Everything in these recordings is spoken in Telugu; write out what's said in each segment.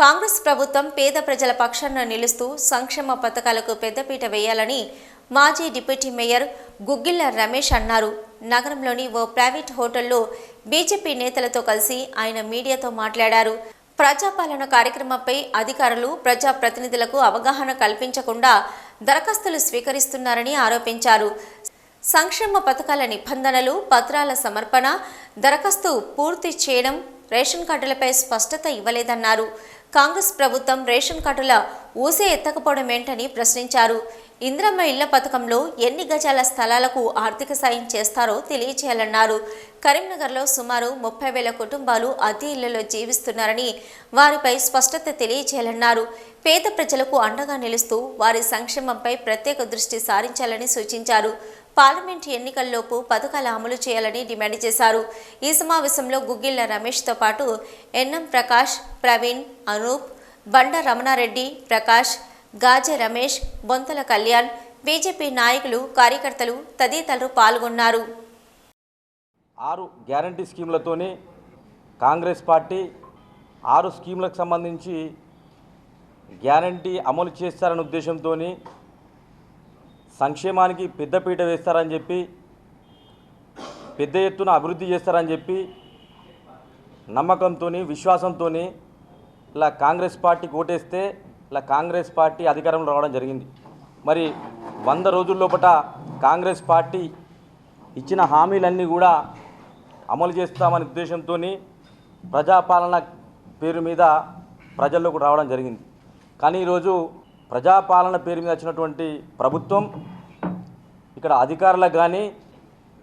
కాంగ్రెస్ ప్రభుత్వం పేద ప్రజల పక్షాన నిలుస్తూ సంక్షేమ పథకాలకు పెద్దపీట వేయాలని మాజీ డిప్యూటీ మేయర్ గుగ్గిళ్ళ రమేష్ అన్నారు. నగరంలోని ఓ ప్రైవేట్ హోటల్లో బీజేపీ నేతలతో కలిసి ఆయన మీడియాతో మాట్లాడారు. ప్రజాపాలన కార్యక్రమంపై అధికారులు ప్రజాప్రతినిధులకు అవగాహన కల్పించకుండా దరఖాస్తులు స్వీకరిస్తున్నారని ఆరోపించారు. సంక్షేమ పథకాల నిబంధనలు పత్రాల సమర్పణ దరఖాస్తు పూర్తి చేయడం రేషన్ కార్డులపై స్పష్టత ఇవ్వలేదన్నారు. కాంగ్రెస్ ప్రభుత్వం రేషన్ కార్డుల ఊసే ఎత్తకపోవడం ఏంటని ప్రశ్నించారు. ఇంద్రమ్మ ఇళ్ళ పథకంలో ఎన్ని గజాల స్థలాలకు ఆర్థిక సాయం చేస్తారో తెలియచేయాలన్నారు. కరీంనగర్లో సుమారు ముప్పై వేల కుటుంబాలు అతి ఇళ్ళలో జీవిస్తున్నారని వారిపై స్పష్టత తెలియచేయాలన్నారు. పేద ప్రజలకు అండగా నిలుస్తూ వారి సంక్షేమంపై ప్రత్యేక దృష్టి సారించాలని సూచించారు. పార్లమెంట్ ఎన్నికల్లోపు పథకాలు అమలు చేయాలని డిమాండ్ చేశారు. ఈ సమావేశంలో గుగ్గిళ్ళ రమేష్తో పాటు ఎన్ఎం ప్రకాష్ ప్రవీణ్ అనూప్ బండ రమణారెడ్డి ప్రకాష్ గాజె రమేష్ బొంతల కళ్యాణ్ బీజేపీ నాయకులు కార్యకర్తలు తదితరులు పాల్గొన్నారు. ఆరు గ్యారంటీ స్కీములతోని కాంగ్రెస్ పార్టీ ఆరు స్కీములకు సంబంధించి గ్యారంటీ అమలు చేస్తారనే ఉద్దేశంతో సంక్షేమానికి పెద్దపీట వేస్తారని చెప్పి పెద్ద ఎత్తున అభివృద్ధి చేస్తారని చెప్పి నమ్మకంతో విశ్వాసంతో ఇలా కాంగ్రెస్ పార్టీకి ఓటేస్తే ఇలా కాంగ్రెస్ పార్టీ అధికారంలో రావడం జరిగింది. మరి వంద రోజుల్లోపట కాంగ్రెస్ పార్టీ ఇచ్చిన హామీలన్నీ కూడా అమలు చేస్తామనే ఉద్దేశంతో ప్రజాపాలన పేరు మీద ప్రజల్లోకి రావడం జరిగింది. కానీ ఈరోజు ప్రజాపాలన పేరు మీద వచ్చినటువంటి ప్రభుత్వం ఇక్కడ అధికారులకు కానీ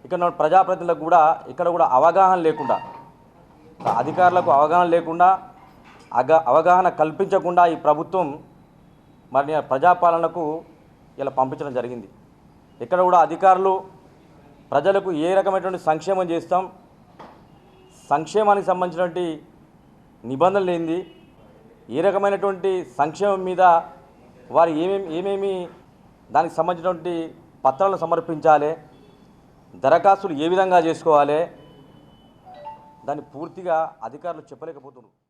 ఇక్కడ ప్రజాప్రతినిధులకు కూడా ఇక్కడ కూడా అవగాహన లేకుండా అధికారులకు అవగాహన లేకుండా అగ అవగాహన కల్పించకుండా ఈ ప్రభుత్వం మరి ప్రజాపాలనకు ఇలా పంపించడం జరిగింది. ఇక్కడ కూడా అధికారులు ప్రజలకు ఏ రకమైనటువంటి సంక్షేమం చేస్తాం సంక్షేమానికి సంబంధించినటువంటి నిబంధనలు ఏంది ఏ రకమైనటువంటి సంక్షేమం మీద వారు ఏమేమి ఏమేమి దానికి సంబంధించినటువంటి పత్రాలను సమర్పించాలి దరఖాస్తులు ఏ విధంగా చేసుకోవాలి దాన్ని పూర్తిగా అధికారులు చెప్పలేకపోతున్నారు.